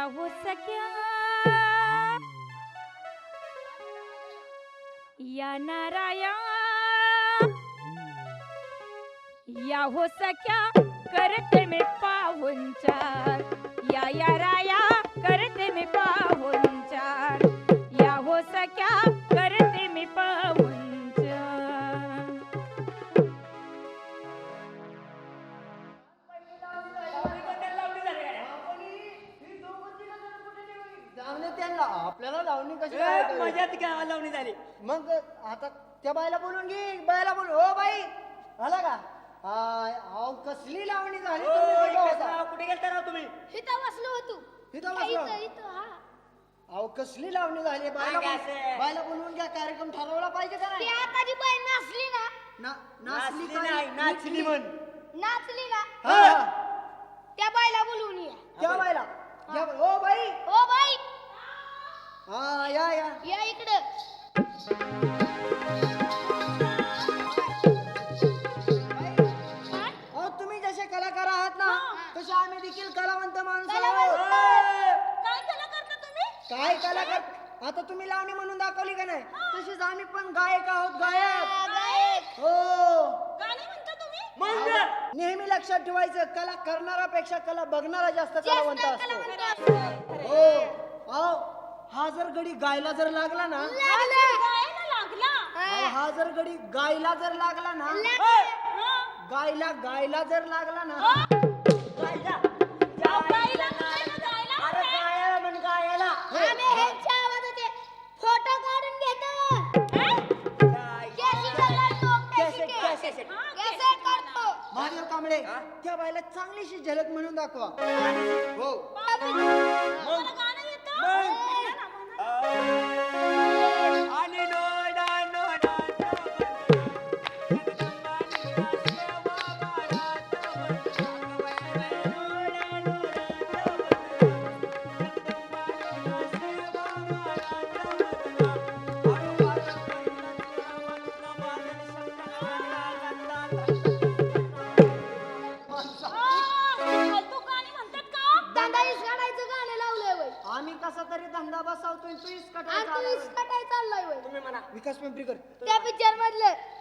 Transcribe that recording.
सख्या. हो सक्या या नाराया या हो सख्या करते में पाहून चार. या या राया करते में पाहून चार. या हो सख्या जाऊन त्यांना आपल्याला लावणी कशी ए, काय? मजाच गावा लावणी झाली मग आता त्या बायला बोलून घे बायला बोलून हो बाई आला का हाय, अहो कसली लावणी झाली ओ, तुम्ही कुठं इकडे होता? राव, कुठे गेलता राव तुम्ही इथं बसलो होतो इथं बसलो? इथं इथं हा अहो कसली लावणी झाली बायला काय बोल- असं? बायला बोलवून घ्या कार्यक्रम ठरवला पाहिजे का ती नाही आता जी बाई नाचली ना ना- नाचली काय? नाही नाचली म्हण नाचली ना हा, हा. त्या बाईला बोलवून या त्या बायला या बाई. हो बाई ओ बाई हा या या. या इकडं. कलाकार आहात ना तसे आम्ही देखील कलावंत माणसं काय कला करता तुम्ही? काय कलाकार? आता तुम्ही लावणी म्हणून दाखवली का नाही? तशीच आम्ही पण गायक आहोत गायक. हा, गायक. हो. गाणी म्हणता तुम्ही? मग? नेहमी लक्षात ठेवायचं कला करणारापेक्षा कला बघणारा जास्त कलावंत जास्त असतो. हा. जर गडी गायला जर लागला ना लागलं. हा. अहो, हा जर गडी गायला जर लागला ना. गायला गायला जर लागला ना गायला. गायला म्हणायला गायला. अरे गायला म्हण गायला. आम्ही ह्यांच्या आवाजाचे फोटो काढून घेतो. गाय- कॅसेट काढतो कॅसेट, कॅसेट कॅसेट. कॅसेट काढतो महादेव कांबळे त्या बायला चांगलीशी झलक म्हणून दाखवा. हो. मला कसा तरी धंदा बसवतोय तू इसकटायचा चाललाय. तुम्ही म्हणा. विकास पिंपरीकर त्या पिक्चर मधलं